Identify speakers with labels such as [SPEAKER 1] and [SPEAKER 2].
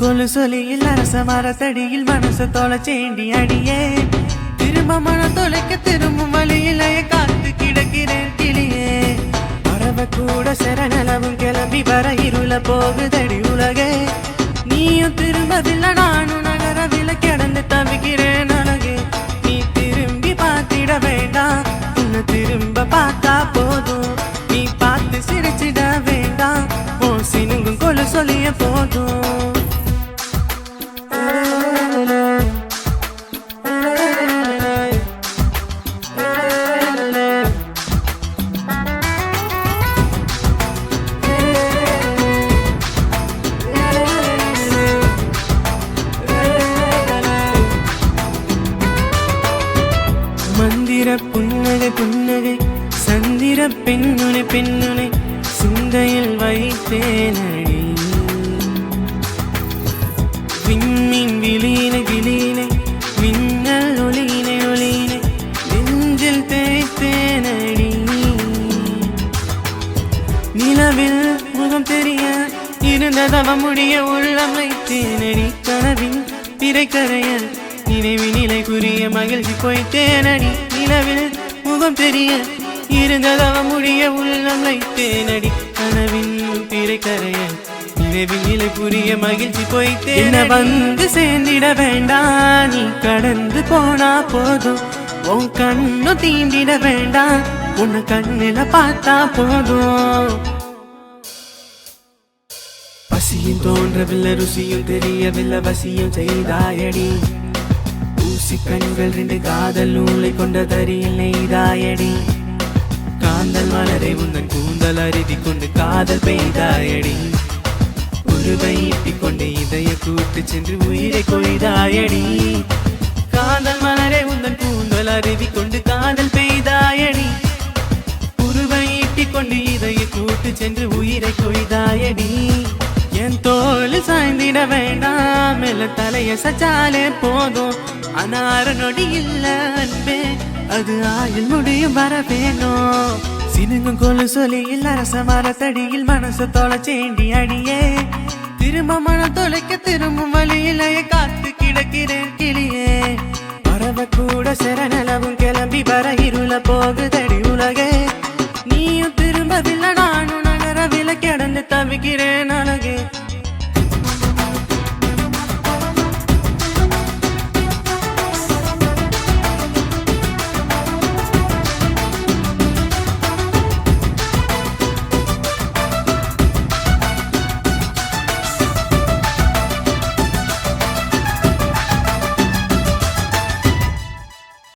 [SPEAKER 1] கொலு சொலியில் அரச மரத்தடியில் மனசு தொலைச்சேண்டி அடியே. திரும்ப மன தொலைக்க திரும்பும் வழியில் காத்து கிடக்கிறேன் கிளியே. பறவை கூட சரணளவும் கிளம்பி வர இருள போகுதடி உலகே. நீயும் திரும்பவில்லை நானும் நகரவில்லை கிடந்து தவிக்கிறேன் அழகு. நீ திரும்பி பார்த்திட வேண்டாம் உன்னை திரும்ப பார்த்தா போதும். நீ பார்த்து சிரிச்சிட வேண்டாம் ஓ சினுங்கும் கொலு சொல்லிய போதும். மந்திர புன்னகை புன்னகை. சந்திர பெண்ணுனை பெண்ணுனை சிந்தையில் வைத்தேனடி. விண்மீன் விலீனை விலீனை மின்னல் ஒளியினை ஒளியினை நெஞ்சில் தேய்த்தேனடி. நிலவில் முகம் தெரிய இருந்ததவ முடிய உள்ளம் வைத்தேனடி கனவின் திரைக்கரைய நினைவு நிலை குறிய மகிழ்ச்சி போய்த்தேனடி நிலவில் முகம் தெரிய இருந்ததவ முடிய உள்ளம் வைத்தேனடி கனவின் திரைக்கரைய நினைவில் நிலை புரிய மகிழ்ச்சி போய்த்தேன் வந்து சேர்ந்திட வேண்டாம் நீ கடந்து போனா போதும். உன் கண்ணு தீண்டிட வேண்டாம் உன்னை கண்ணில பார்த்தா போதும். பசியும் தோன்றவில்லை ருசியும் தெரியவில்லை வசியும் செய்தாயடி. ஊசி ரெண்டு காதல் நூலை கொண்ட தரியில் நெய்தாயடி. காந்தல் மலரை உந்தன் கூந்தல் அருதி கொண்டு காதல் பெய்தாயடி. உருவை இட்டிக் கொண்டு இதய கூட்டு சென்று உயிரை கொய்தாயடி. காதல் மலரை உந்தன் கூந்தல் அருவி கொண்டு காதல் பெய்தாயடி. உருவை இட்டிக் கொண்டு இதய கூட்டு சென்று உயிரை கொய்தாயடி வேண்டாம் தலைய சச்சாலே போதும். அனார நொடி இல்ல அன்பே அது ஆயுள் முடியும் வர வேணும். சினுங்கும் கொலு சொலியில் அரச மரத்தடியில் மனசு தொலைச்சேண்டி அடியே. திரும்ப மன தொலைக்க திரும்பும் வழியில் காத்து கிடக்கிறேன் கிளியே. பறவை கூட சரணளவும் கிளம்பி வர இருள போகுதடி உலகே. நீயும் திரும்பவில்லை நானும் நகரவில கிடந்து தவிக்கிறேன்